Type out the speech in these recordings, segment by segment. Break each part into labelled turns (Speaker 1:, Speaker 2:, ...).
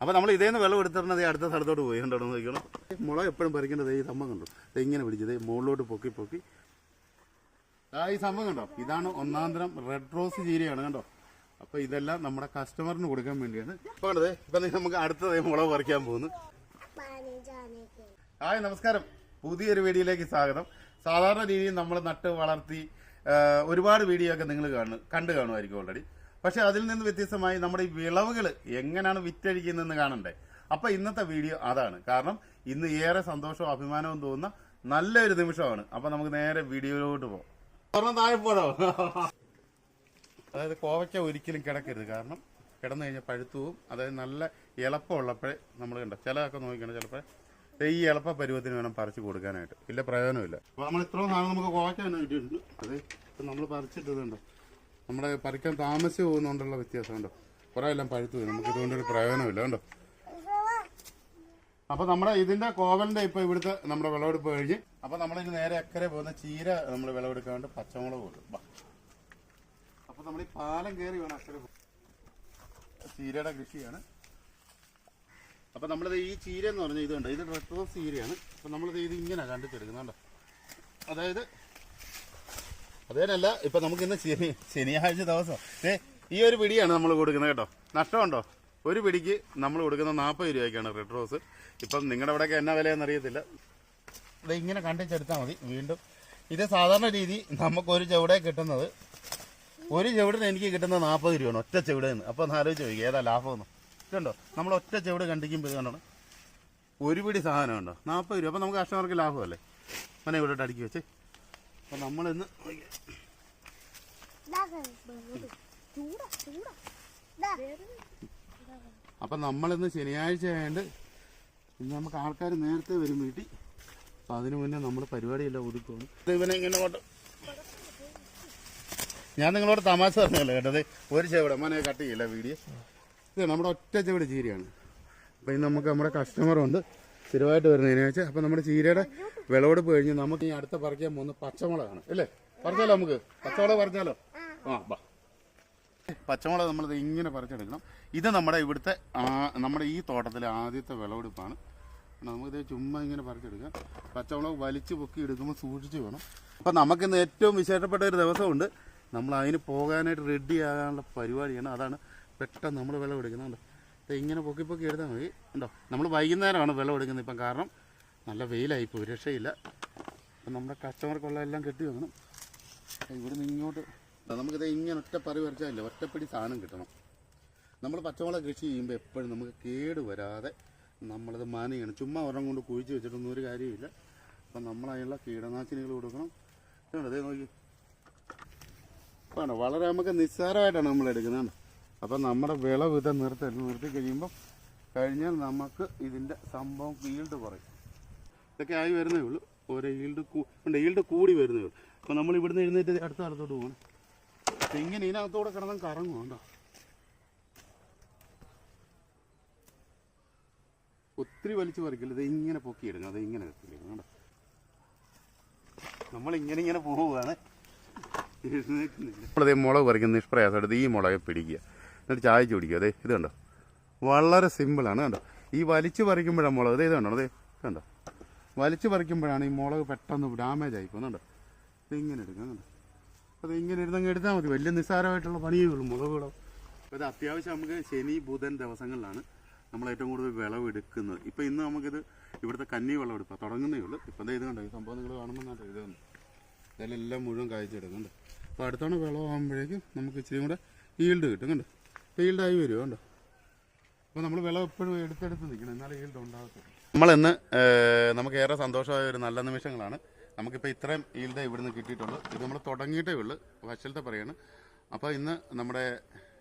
Speaker 1: അപ്പോൾ നമ്മൾ ഇതേന്ന് വെള്ളം എടുത്തിരുന്നത് അടുത്ത സ്ഥലത്തോട്ട് പോയി. കണ്ടോ നോക്കണം മുളക് എപ്പോഴും പറിക്കേണ്ടത് ഈ സംഭവം കണ്ടു? ദേ ഇങ്ങനെ പിടിച്ചത് മുകളിലോട്ട് പൊക്കി പൊക്കി. ഈ സംഭവം കണ്ടോ? ഇതാണ് ഒന്നാം തരം റെഡ് റോസ് ചീരയാണ് കണ്ടോ? അപ്പോൾ ഇതെല്ലാം നമ്മുടെ കസ്റ്റമറിന് കൊടുക്കാൻ വേണ്ടിയാണ്. ഇപ്പോൾ കണ്ടത് ഇപ്പൊ നമുക്ക് അടുത്തത് മുളക് പറിക്കാൻ പോകുന്നു. ഹായ് നമസ്കാരം. പുതിയൊരു വീഡിയോയിലേക്ക് സ്വാഗതം. സാധാരണ രീതിയിൽ നമ്മൾ നട്ട് വളർത്തി ഒരുപാട് വീഡിയോ ഒക്കെ നിങ്ങൾ കാണുന്നു കണ്ടു കാണുമായിരിക്കും ഓൾറെഡി പക്ഷെ അതിൽ നിന്ന് വ്യത്യസ്തമായി നമ്മുടെ ഈ വിളവുകൾ എങ്ങനെയാണ് വിറ്റഴിക്കുന്നതെന്ന് കാണണ്ടേ. അപ്പൊ ഇന്നത്തെ വീഡിയോ അതാണ്. കാരണം ഇന്ന് ഏറെ സന്തോഷവും അഭിമാനവും തോന്നുന്ന നല്ലൊരു നിമിഷമാണ്. അപ്പൊ നമുക്ക് നേരെ വീഡിയോയിലോട്ട് പോകാം ഒരെണ്ണം താഴെ അതായത് കോവയ്ക്ക ഒരിക്കലും കിടക്കരുത്. കാരണം കിടന്നു കഴിഞ്ഞാൽ പഴുത്തുവും അതായത് നല്ല ഇളപ്പമുള്ളപ്പോഴേ നമ്മൾ കണ്ട ചിലതൊക്കെ നോക്കിക്കണ്ട ചിലപ്പോൾ ഈ ഇളപ്പ പരുവത്തിന് വേണം പറിച്ചു കൊടുക്കാനായിട്ട്. ഇല്ല പ്രയോജനമില്ല. അപ്പോൾ നമ്മൾ ഇത്രയും നാളെ നമുക്ക് കോവയ്ക്ക തന്നെ കിട്ടിയിട്ടുണ്ട്. അതെ നമ്മൾ പറിച്ചിട്ടതുണ്ടോ. നമ്മുടെ പറിക്കാൻ താമസിച്ച് പോകുന്നതുകൊണ്ടുള്ള വ്യത്യാസം ഉണ്ടോ കുറേ എല്ലാം പഴുത്തു പോയി. നമുക്ക് ഇതുകൊണ്ടൊരു പ്രയോജനമില്ല ഉണ്ടോ അപ്പൊ നമ്മുടെ ഇതിന്റെ കോവലിന്റെ ഇപ്പൊ ഇവിടുത്തെ നമ്മുടെ വിളവെടുപ്പ് കഴിഞ്ഞ് അപ്പൊ നമ്മളിത് നേരെ അക്കരെ പോകുന്ന ചീര നമ്മൾ വിളവെടുക്കാണ്ട് പച്ചമുളക് പോലും. അപ്പൊ നമ്മൾ ഈ പാലം കയറി വേണം അക്കരെ ചീരയുടെ കൃഷിയാണ്. അപ്പൊ നമ്മളിത് ഈ ചീര എന്ന് പറഞ്ഞാൽ ഇതുണ്ട് ഇത് റെട്രോസ് ചീരയാണ്. അപ്പൊ നമ്മളിത് ഇത് ഇങ്ങനെ കണ്ടിട്ടെടുക്കുന്നുണ്ടോ അതായത് അതേനല്ല ഇപ്പൊ നമുക്ക് ഇന്ന് ശനി ശനിയാഴ്ച ദിവസം. ഏ ഈ ഒരു പിടിയാണ് നമ്മൾ കൊടുക്കുന്നത് കേട്ടോ. നഷ്ടമുണ്ടോ? ഒരു പിടിക്ക് നമ്മൾ കൊടുക്കുന്ന നാൽപ്പത് രൂപയ്ക്കാണ് റെഡ് റോസ് ഇപ്പം നിങ്ങളുടെ അവിടെയൊക്കെ എന്നാ വിലയെന്ന് അറിയത്തില്ല. ഇത് ഇങ്ങനെ കണ്ടിച്ചെടുത്താൽ മതി വീണ്ടും. ഇത് സാധാരണ രീതി നമുക്കൊരു ചുവടെ കിട്ടുന്നത് ഒരു ചുവടിന് എനിക്ക് കിട്ടുന്നത് നാൽപ്പത് രൂപയാണ് ഒറ്റ ചെവിടെ നിന്ന്. ഒന്ന് ആലോചിച്ച് ചോദിക്കുക ഏതാ ലാഭമെന്ന്. ഇതുണ്ടോ? നമ്മൾ ഒറ്റ ചുവട് കണ്ടിക്കുമ്പോൾ ഇത് കണ്ടോ? ഒരു പിടി സാധനം ഉണ്ടോ? നാൽപ്പത് രൂപ. അപ്പം നമുക്ക് കസ്റ്റമർക്ക് ലാഭമല്ലേ? മനെ ഇവിടെ അടുക്കി വെച്ച്. അപ്പോൾ നമ്മളിന്ന് അപ്പം നമ്മളിന്ന് ശനിയാഴ്ച ആയതുകൊണ്ട് ഇന്ന് നമുക്ക് ആൾക്കാർ നേരത്തെ വരും വീട്ടിൽ അപ്പം അതിന് മുന്നേ നമ്മൾ പരിപാടിയെല്ലാം ഒതുക്കുകയാണ് ഇവനെ ഇങ്ങനെ കൊണ്ട് ഞാൻ നിങ്ങളോട് തമാശ പറഞ്ഞല്ലോ കേട്ടത് ഒരു ചെവിടെ. മനെ കട്ട് ചെയ്യില്ല വീഡിയോ. ഇത് നമ്മുടെ ഒറ്റ ചെവിടെ ചീരയാണ്. അപ്പം ഇന്ന് നമുക്ക് നമ്മുടെ കസ്റ്റമറുണ്ട് സ്ഥിരമായിട്ട് വരുന്നതിനെ വെച്ചാൽ അപ്പം നമ്മുടെ ചീരയുടെ വിളവെടുപ്പ് കഴിഞ്ഞ് നമുക്ക് ഈ അടുത്ത പറിക്കാൻ പോകുന്ന പച്ചമുളകാണ്. അല്ലേ? പറിച്ചാലോ നമുക്ക്? പച്ചമുളക് പറിച്ചാലോ? ആ ബാ പച്ചമുളക് നമ്മളിത് ഇങ്ങനെ പറിച്ചെടുക്കണം. ഇത് നമ്മുടെ ഇവിടുത്തെ നമ്മുടെ ഈ തോട്ടത്തിലെ ആദ്യത്തെ വിളവെടുപ്പാണ്. നമുക്കിത് ചുമ്മാ ഇങ്ങനെ പറിച്ചെടുക്കാം. പച്ചമുളക് വലിച്ചു പൊക്കി എടുക്കുമ്പോൾ സൂക്ഷിച്ച് വേണം. അപ്പം നമുക്കിന്ന് ഏറ്റവും വിശേഷപ്പെട്ട ഒരു ദിവസമുണ്ട്. നമ്മൾ അതിന് പോകാനായിട്ട് റെഡി ആകാനുള്ള പരിപാടിയാണ്. അതാണ് പെട്ടെന്ന് നമ്മൾ വിളവെടുക്കുന്നത്. ഇങ്ങനെ പൊക്കി പൊക്കി എടുത്താൽ മതി. ഉണ്ടോ നമ്മൾ വൈകുന്നേരമാണ് വെള്ളം എടുക്കുന്നത് ഇപ്പം കാരണം നല്ല വെയിലായിപ്പോൾ പോയി. രക്ഷയില്ല. അപ്പം നമ്മുടെ കസ്റ്റമർക്കുള്ള എല്ലാം കെട്ടി വെക്കണം ഇവിടുന്ന് ഇങ്ങോട്ട്. നമുക്കിത് ഇങ്ങനെ ഒറ്റ പറി വരച്ചാലില്ല. ഒറ്റപ്പടി സാധനം കിട്ടണം. നമ്മൾ പച്ചമുളക് കൃഷി ചെയ്യുമ്പോൾ എപ്പോഴും നമുക്ക് കേട് വരാതെ നമ്മളത് മാനിക്കണം ചുമ്മാ ഒരെണ്ണം കൊണ്ട് കുഴിച്ച് വെച്ചിട്ടൊന്നും ഒരു കാര്യമില്ല അപ്പം നമ്മളതിനുള്ള കീടനാശിനികൾ കൊടുക്കണം. ഇതുണ്ട് അതേ നോക്കി. വേണ്ട വളരെ നമുക്ക് നിസ്സാരമായിട്ടാണ് നമ്മൾ എടുക്കുന്നത് അപ്പം നമ്മുടെ വിളവ് ഇത് നിർത്തി നിർത്തി കഴിയുമ്പോൾ കഴിഞ്ഞാൽ നമുക്ക് ഇതിന്റെ സംഭവം ഈൽഡ് കുറയും. ഇതൊക്കെ ആയി വരുന്നേ ഉള്ളൂ. ഓരോ ഈൽഡ് ഉണ്ട് ഈൽഡ് കൂടി വരുന്നേ ഉള്ളൂ. അപ്പോൾ നമ്മൾ ഇവിടുന്ന് എഴുന്നേറ്റ് അടുത്ത സ്ഥലത്തോട്ട് പോകണം. ഇങ്ങനെ ഇതിനകത്തൂടെ കിടന്നാൽ കറങ്ങും കേട്ടോ. ഒത്തിരി വലിച്ചു പറിക്കില്ല? ഇത് ഇങ്ങനെ പൊക്കിയിടുന്നു അത് ഇങ്ങനെ എത്തില്ല കേട്ടോ നമ്മളിങ്ങനെ ഇങ്ങനെ ഇങ്ങനെ പോവുകയാണ്. ഇപ്പോഴത്തെ മുളക് പറിക്കുന്ന നിഷ്പ്രയാസം എടുത്ത് ഈ മുളകെ പിടിക്കുക. എന്നിട്ട് ചായച്ച് പിടിക്കുക അതെ ഇത് കണ്ടോ? വളരെ സിമ്പിളാണ് കണ്ടോ? ഈ വലിച്ചു പറിക്കുമ്പോഴാണ് മുളക്. ദേ ഇത് കണ്ടോ? അതെ കണ്ടോ? വലിച്ചു പറിക്കുമ്പോഴാണ് ഈ മുളക് പെട്ടെന്ന് ഡാമേജ് ആയി പോകുന്നുണ്ടോ ഇത് ഇങ്ങനെ എടുക്കാം കണ്ടോ? അത് ഇങ്ങനെ ഇരുന്നങ്ങ് എടുത്താൽ മതി. വലിയ നിസ്സാരമായിട്ടുള്ള പണിയേ ഉള്ളൂ മുളകുകളോ അപ്പോൾ അത്യാവശ്യം നമുക്ക് ശനി ബുധൻ ദിവസങ്ങളിലാണ് നമ്മൾ ഏറ്റവും കൂടുതൽ വിളവെടുക്കുന്നത് ഇപ്പോൾ ഇന്ന് നമുക്കിത് ഇവിടുത്തെ കന്നി വിളവെടുപ്പാണ് തുടങ്ങുന്നേ ഉള്ളൂ. ഇപ്പം ഇത് കണ്ടോ? ഈ സംഭവം നിങ്ങൾ കാണുമ്പോൾ ഇത് ഇതാണ് ഇതിലെല്ലാം മുഴുവൻ കായ്ച്ചെടുക്കുന്നുണ്ട് അപ്പോൾ അടുത്തവണ വിളവാകുമ്പോഴേക്കും നമുക്ക് ഇച്ചിരി കൂടെ ഈൽഡ് കിട്ടും കണ്ടോ? ഈൽഡായി വരും കണ്ടോ? അപ്പോൾ നമ്മൾ വിളവ് എപ്പോഴും എടുത്തെടുത്ത് നിൽക്കണം. എന്നാലേ ഈൽഡ് ഉണ്ടാകത്തുള്ളൂ നമ്മളിന്ന് നമുക്ക് ഏറെ സന്തോഷമായ ഒരു നല്ല നിമിഷങ്ങളാണ്. നമുക്കിപ്പോൾ ഇത്രയും ഈൽഡ് ഇവിടുന്ന് കിട്ടിയിട്ടുള്ളൂ. ഇത് നമ്മൾ തുടങ്ങിയിട്ടേ ഉള്ളൂ. വശലത്തെ പറയാണ്. അപ്പോൾ ഇന്ന് നമ്മുടെ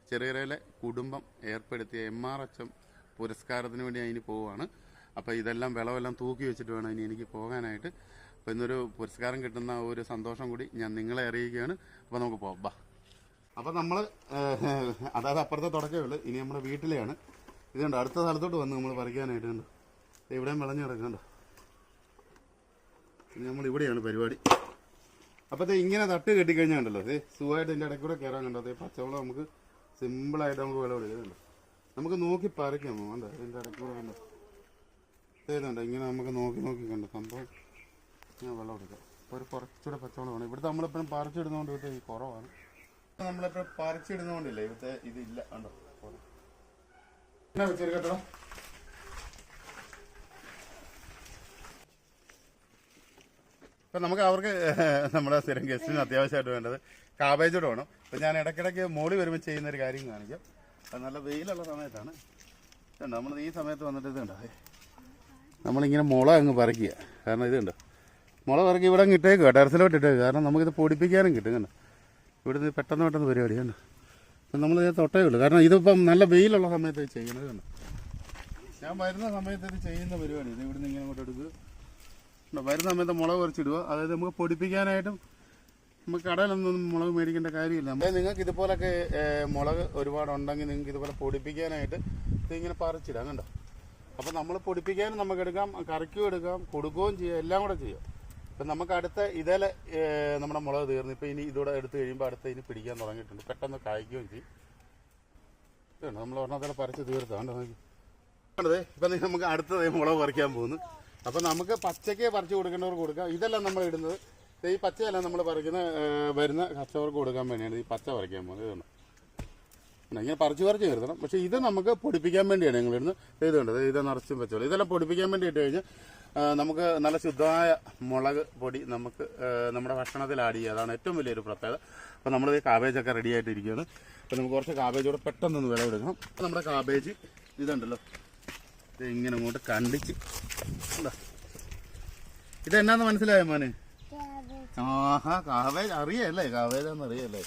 Speaker 1: ചെറിയറയിലെ കുടുംബം ഏർപ്പെടുത്തിയ എം ആർ എച്ച് എം പുരസ്കാരത്തിന് വേണ്ടി അതിന് പോവുകയാണ്. അപ്പോൾ ഇതെല്ലാം വിളവെല്ലാം തൂക്കി വെച്ചിട്ട് വേണം ഇനി എനിക്ക് പോകാനായിട്ട്. അപ്പോൾ ഇന്നൊരു പുരസ്കാരം കിട്ടുന്ന ഒരു സന്തോഷം കൂടി ഞാൻ നിങ്ങളെ അറിയിക്കുകയാണ്. അപ്പോൾ നമുക്ക് പോവാം. ബാ. അപ്പോൾ നമ്മൾ അതായത് അപ്പുറത്തെ തുടക്കേ ഉള്ളൂ. ഇനി നമ്മുടെ വീട്ടിലെയാണ്. ഇതുണ്ട് അടുത്ത സ്ഥലത്തോട്ട് വന്ന് നമ്മൾ പറിക്കാനായിട്ട് കണ്ടോ? ഇവിടെയും വിളഞ്ഞു കിടക്കണ്ടോ ഇനി നമ്മൾ ഇവിടെയാണ് പരിപാടി. അപ്പോൾ ഇങ്ങനെ തട്ട് കെട്ടിക്കഴിഞ്ഞാൽ ഉണ്ടല്ലോ അതെ സുഖമായിട്ട് ഇതിന്റെ ഇടയ്ക്കൂടെ കയറാൻ കണ്ടോ? അതേ പച്ചവളം നമുക്ക് സിമ്പിളായിട്ട് നമുക്ക് വിളവെടുക്കുന്നുണ്ട് നമുക്ക് നോക്കി പറിക്കാം വേണ്ട ഇതിന്റെ ഇടയ്ക്കൂടെ കണ്ടോ? ചെയ്തുണ്ട് ഇങ്ങനെ നമുക്ക് നോക്കി നോക്കി കണ്ട? സംഭവം ഞാൻ വെള്ളം എടുക്കാം. അപ്പോൾ ഒരു കുറച്ചുകൂടെ പച്ചവെള്ളം വേണം ഇവിടുത്തെ നമ്മളിപ്പോഴും പറിച്ചിടുന്നതുകൊണ്ട് ഇവിടുത്തെ കുറവാണ്. നമ്മളിപ്പോൾ പറിച്ചിടുന്നോണ്ടില്ലേ? ഇവിടുത്തെ ഇതില്ല ഉണ്ടോ എന്നാ വെച്ചെടുക്കട്ടോ ഇപ്പം നമുക്ക് അവർക്ക് നമ്മുടെ സ്ഥിരം ഗസ്റ്റിന് അത്യാവശ്യമായിട്ട് വേണ്ടത് കാബേജ് കൂടെ വേണം. അപ്പം ഞാൻ ഇടയ്ക്കിടയ്ക്ക് മോളി വരുമ്പോൾ ചെയ്യുന്ന ഒരു കാര്യം കാണിക്കാം. അത് നല്ല വെയിലുള്ള സമയത്താണ്. ഇതുണ്ട്? നമ്മൾ ഈ സമയത്ത് വന്നിട്ട് ഇതുണ്ടോ? നമ്മളിങ്ങനെ മുള അങ്ങ് പറിക്കുക. കാരണം ഇതുണ്ട്? മുള പറിക്കുക ഇവിടെ അങ്ങ് ഇട്ടേക്കുക ടെറസിലോട്ട് ഇട്ടേക്കുക കാരണം നമുക്കിത് പൊടിപ്പിക്കാനും കിട്ടും കണ്ടോ? ഇവിടുന്ന് പെട്ടെന്ന് പെട്ടെന്ന് പരിപാടി കണ്ടോ? അപ്പം നമ്മൾ ഇത് തൊട്ടേ ഉള്ളൂ. കാരണം ഇതിപ്പം നല്ല വെയിലുള്ള സമയത്ത് ചെയ്യണത് കണ്ടോ? ഞാൻ വരുന്ന സമയത്ത് ഇത് ചെയ്യുന്ന പരിപാടി. ഇത് ഇവിടുന്ന് ഇങ്ങനെ അങ്ങോട്ട് എടുക്കുക? വരുന്ന സമയത്ത് മുളക് കുറച്ചിടുക അതായത് നമുക്ക് പൊടിപ്പിക്കാനായിട്ടും നമുക്ക് കടയിലൊന്നും മുളക് മേടിക്കേണ്ട കാര്യമില്ല. നിങ്ങൾക്ക് ഇതുപോലൊക്കെ മുളക് ഒരുപാട് ഉണ്ടെങ്കിൽ നിങ്ങൾക്ക് ഇതുപോലെ പൊടിപ്പിക്കാനായിട്ട് ഇതിങ്ങനെ പറിച്ചിടാം കണ്ടോ? അപ്പോൾ നമ്മൾ പൊടിപ്പിക്കാനും നമുക്ക് എടുക്കാം കറിക്കും എടുക്കാം കൊടുക്കുകയും ചെയ്യാം എല്ലാം കൂടെ ചെയ്യാം. ഇപ്പം നമുക്ക് അടുത്ത ഇതേലെ നമ്മുടെ മുളക് തീർന്നു. ഇപ്പം ഇനി ഇതോടെ എടുത്ത് കഴിയുമ്പോൾ അടുത്ത ഇനി പിടിക്കാൻ തുടങ്ങിയിട്ടുണ്ട്. പെട്ടെന്ന് കായ്ക്കുകയും ചെയ്യും. ഇതുണ്ട്? നമ്മൾ ഒരെണ്ണത്തോടെ പറിച്ച് തീർത്താണ് ആണത് ഇപ്പം നമുക്ക് അടുത്തത് മുളക് പറിക്കാൻ പോകുന്നു. അപ്പം നമുക്ക് പച്ചയ്ക്ക് പറിച്ച് കൊടുക്കേണ്ടവർക്ക് കൊടുക്കാം. ഇതെല്ലാം നമ്മൾ ഇടുന്നത്. ഈ പച്ചയല്ല നമ്മൾ പറിക്കുന്ന വരുന്ന കർഷകർക്ക് കൊടുക്കാൻ വേണ്ടിയാണ് ഈ പച്ച പറിക്കാൻ പോകുന്നത്. ഉണ്ട്, ഇങ്ങനെ പറിച്ച് പറിച്ച് കരുതണം പക്ഷേ ഇത് നമുക്ക് പൊടിപ്പിക്കാൻ വേണ്ടിയാണ് ഞങ്ങളിടുന്ന് ഇതുണ്ട്? ഇത് കണ്ടത് നിറച്ചും വെച്ചോളൂ ഇതെല്ലാം പൊടിപ്പിക്കാൻ വേണ്ടി ഇട്ട് കഴിഞ്ഞാൽ നമുക്ക് നല്ല ശുദ്ധമായ മുളക് പൊടി നമുക്ക് നമ്മുടെ ഭക്ഷണത്തിൽ ആഡ് ചെയ്യുക. അതാണ് ഏറ്റവും വലിയൊരു പ്രത്യേകത. അപ്പോൾ നമ്മൾ ഈ കാബേജൊക്കെ റെഡി ആയിട്ടിരിക്കുകയാണ്. അപ്പോൾ നമുക്ക് കുറച്ച് കാബേജ് കൂടെ പെട്ടെന്നൊന്ന് വിളവെടുക്കണം നമ്മുടെ കാബേജ് ഇതുണ്ടല്ലോ. ഇത് ഇങ്ങനെ അങ്ങോട്ട് കണ്ടിച്ച്. ഇതാ. ഇതെന്നാന്ന് മനസ്സിലായോ മോനെ? ആഹാ കാവേജ് അറിയല്ലേ? കാവേജാന്ന് അറിയല്ലേ?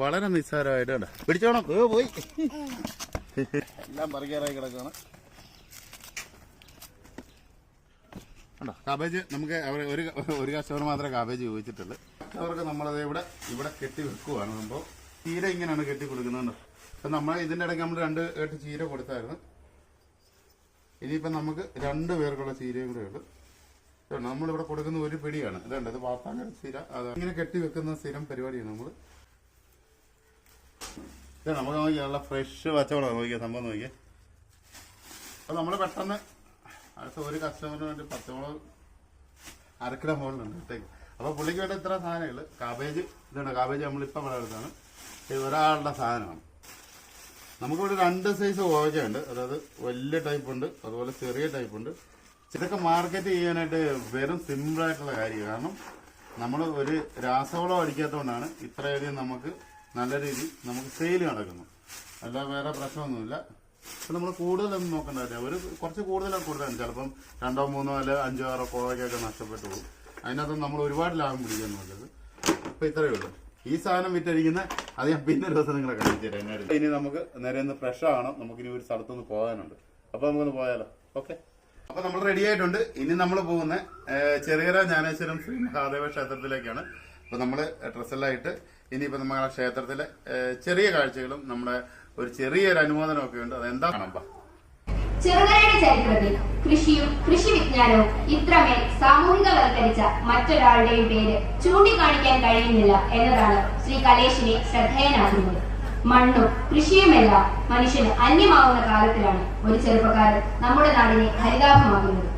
Speaker 1: വളരെ നിസ്സാരമായിട്ട് പിടിച്ചോണം. പോയി. എല്ലാം പറിക്കാറായി കിടക്കുകയാണ്. ഉണ്ടോ? കാബേജ് നമുക്ക് ഒരു ഒരു കസ്റ്റമർ മാത്രമേ കാബേജ് ചോദിച്ചിട്ടുള്ളൂ. അവർക്ക് നമ്മളത് ഇവിടെ ഇവിടെ കെട്ടി വെക്കുവാണ്. സംഭവം ചീര ഇങ്ങനെയാണ് കെട്ടി കൊടുക്കുന്നത് അപ്പം നമ്മൾ ഇതിന്റെ ഇടയ്ക്ക് നമ്മൾ രണ്ട് എട്ട് ചീര കൊടുത്തായിരുന്നു. ഇനിയിപ്പം നമുക്ക് രണ്ട് പേർക്കുള്ള ചീരയും കൂടെ ഉള്ളു. ഇതുണ്ട്. നമ്മളിവിടെ കൊടുക്കുന്ന ഒരു പിടിയാണ്. ഇതുണ്ട്. ഇത് വാപ്പാങ്കര ചീര. അത് ഇങ്ങനെ കെട്ടി വെക്കുന്ന സ്ഥിരം പരിപാടിയാണ് നമ്മൾ നമുക്ക് നോക്കിയാൽ നല്ല ഫ്രഷ് പച്ചവളം നോക്കിയാൽ സംഭവം നോക്കിയേ. അപ്പോൾ നമ്മൾ പെട്ടെന്ന് അടുത്ത ഒരു കസ്റ്റമറിന് വേണ്ടി പച്ചമുളക് അരക്കിട മുകളിലുണ്ട് ഇട്ടേക്ക്. അപ്പോൾ പുള്ളിക്ക് വേണ്ട ഇത്ര സാധനങ്ങൾ കാബേജ് ഇതാണ്. കാബേജ് നമ്മളിപ്പോൾ വിളവെടുത്താണ് ഇത് ഒരാളുടെ സാധനമാണ്. നമുക്കിവിടെ രണ്ട് സൈസ് ഓവയ്ക്കുണ്ട് അതായത് വലിയ ടൈപ്പ് ഉണ്ട് അതുപോലെ ചെറിയ ടൈപ്പ് ഉണ്ട്. ഇതൊക്കെ മാർക്കറ്റ് ചെയ്യാനായിട്ട് വെറും സിമ്പിൾ ആയിട്ടുള്ള കാര്യമാണ് കാരണം നമ്മൾ ഒരു രാസവളം അടിക്കാത്തതുകൊണ്ടാണ് ഇത്രയധികം നമുക്ക് നല്ല രീതിയിൽ നമുക്ക് സെയിൽ നടക്കുന്നു. അല്ല വേറെ പ്രശ്നമൊന്നുമില്ല. അപ്പം നമ്മൾ കൂടുതലൊന്നും നോക്കേണ്ട ഒരു കുറച്ച് കൂടുതലാണ് കൂടുതലാണ് ചിലപ്പം രണ്ടോ മൂന്നോ അല്ലെ അഞ്ചോ ആറോ കോവയ്ക്കൊക്കെ നഷ്ടപ്പെട്ടു പോകും അതിനകത്ത് നമ്മൾ ഒരുപാട് ലാഭം പിടിക്കാൻ നോക്കരുത്. അപ്പൊ ഇത്രയേ ഉള്ളൂ. ഈ സാധനം വിറ്റഴിക്കുന്ന അത് ഞാൻ പിന്നെ ഒരു ദിവസം നിങ്ങളെ കാണിച്ചു തരാം. ഇനി നമുക്ക് നേരെ ഒന്ന് ഫ്രഷ് ആവണം. നമുക്ക് ഇനി ഒരു സ്ഥലത്തൊന്ന് പോകാനുണ്ട്. അപ്പൊ നമുക്കൊന്ന് പോയാലോ? ഓക്കെ. അപ്പൊ നമ്മൾ റെഡി ആയിട്ടുണ്ട്. ഇനി നമ്മൾ പോകുന്ന ചെറിയറ ജ്ഞാനേശ്വരം ശ്രീ മഹാദേവ ക്ഷേത്രത്തിലേക്കാണ്. അപ്പൊ നമ്മൾ ഡ്രസ്സെല്ലാം ഇട്ട് ഇനിയിപ്പോ നമ്മൾ ക്ഷേത്രത്തിലെ ചെറിയ കാഴ്ചകളും നമ്മുടെ ഒരു ചെറിയൊരു അനുമോദനം ഒക്കെ ഉണ്ട്. അതെന്താ
Speaker 2: ചെറുകരയുടെ ചരിത്രത്തിൽ കൃഷിയും കൃഷി വിജ്ഞാനവും ഇത്രമേൽ സാമൂഹികവൽക്കരിച്ച മറ്റൊരാളുടെയും പേര് ചൂണ്ടിക്കാണിക്കാൻ കഴിയുന്നില്ല എന്നതാണ് ശ്രീ കലേഷിനെ ശ്രദ്ധേയനാകുന്നത്. മണ്ണും കൃഷിയുമെല്ലാം മനുഷ്യന് അന്യമാവുന്ന കാലത്തിലാണ് ഒരു ചെറുപ്പക്കാരൻ നമ്മുടെ നാടിനെ ഹരിതാഭമാകുന്നത്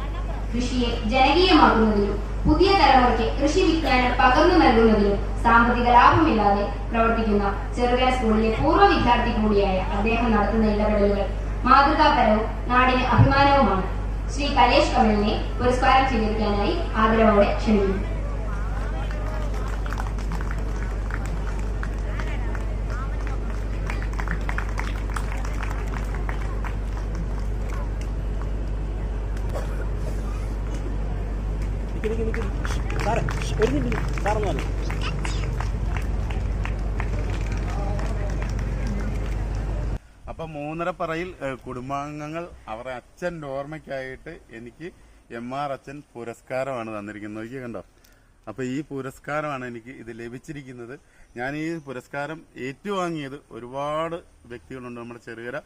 Speaker 2: കൃഷിയെ ജനകീയമാക്കുന്നതിലും പുതിയ തലമുറയ്ക്ക് കൃഷി വിജ്ഞാനം പകർന്നു നൽകുന്നതിലും സാമ്പത്തിക ലാഭമില്ലാതെ പ്രവർത്തിക്കുന്ന ചെറുകര സ്കൂളിലെ പൂർവ വിദ്യാർത്ഥി കൂടിയായ അദ്ദേഹം നടത്തുന്ന ഇടപെടലുകൾ മാതൃകാപരവും നാടിന് അഭിമാനവുമാണ്. ശ്രീ കലേഷ് കമലിനെ പുരസ്കാരം സ്വീകരിക്കാനായി ആദരവോടെ ക്ഷണിക്കുന്നു.
Speaker 3: ഒരു മിനിറ്റ് സാറൊന്ന് വന്നു
Speaker 1: അപ്പൊ മൂന്നരപ്പറയിൽ കുടുംബാംഗങ്ങൾ അവരുടെ അച്ഛന്റെ ഓർമ്മയ്ക്കായിട്ട് എനിക്ക് എം ആർ അച്ഛൻ പുരസ്കാരമാണ് തന്നിരിക്കുന്നത്. നോക്കി കണ്ടോ? അപ്പൊ ഈ പുരസ്കാരമാണ് എനിക്ക് ഇത് ലഭിച്ചിരിക്കുന്നത്. ഞാൻ ഈ പുരസ്കാരം ഏറ്റുവാങ്ങിയത് ഒരുപാട് വ്യക്തികളുണ്ട്. നമ്മുടെ ചെറുകര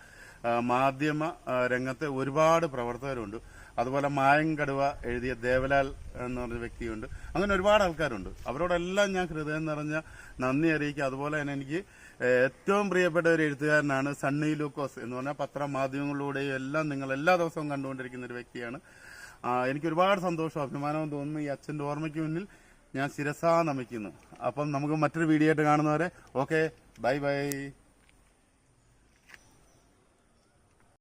Speaker 1: മാധ്യമ രംഗത്തെ ഒരുപാട് പ്രവർത്തകരുണ്ട്. അതുപോലെ മായങ്കടുവ എഴുതിയ ദേവലാൽ എന്ന് പറഞ്ഞ വ്യക്തിയുണ്ട്. അങ്ങനെ ഒരുപാട് ആൾക്കാരുണ്ട്. അവരോടെല്ലാം ഞാൻ ഹൃദയം നിറഞ്ഞ നന്ദി അറിയിക്കുക. അതുപോലെ തന്നെ എനിക്ക് ഏറ്റവും പ്രിയപ്പെട്ട ഒരു എഴുത്തുകാരനാണ് സണ്ണി ലൂക്കോസ് എന്ന് പറഞ്ഞാൽ പത്രമാധ്യമങ്ങളിലൂടെയും എല്ലാം നിങ്ങൾ എല്ലാ ദിവസവും കണ്ടുകൊണ്ടിരിക്കുന്ന ഒരു വ്യക്തിയാണ്. എനിക്ക് ഒരുപാട് സന്തോഷവും അഭിമാനവും തോന്നുന്നു. ഈ അച്ഛന്റെ ഓർമ്മയ്ക്ക് മുന്നിൽ ഞാൻ ശിരസാ നമിക്കുന്നു. അപ്പം നമുക്ക് മറ്റൊരു വീഡിയോ ആയിട്ട് കാണുന്നവരെ ഓക്കെ ബൈ ബൈ.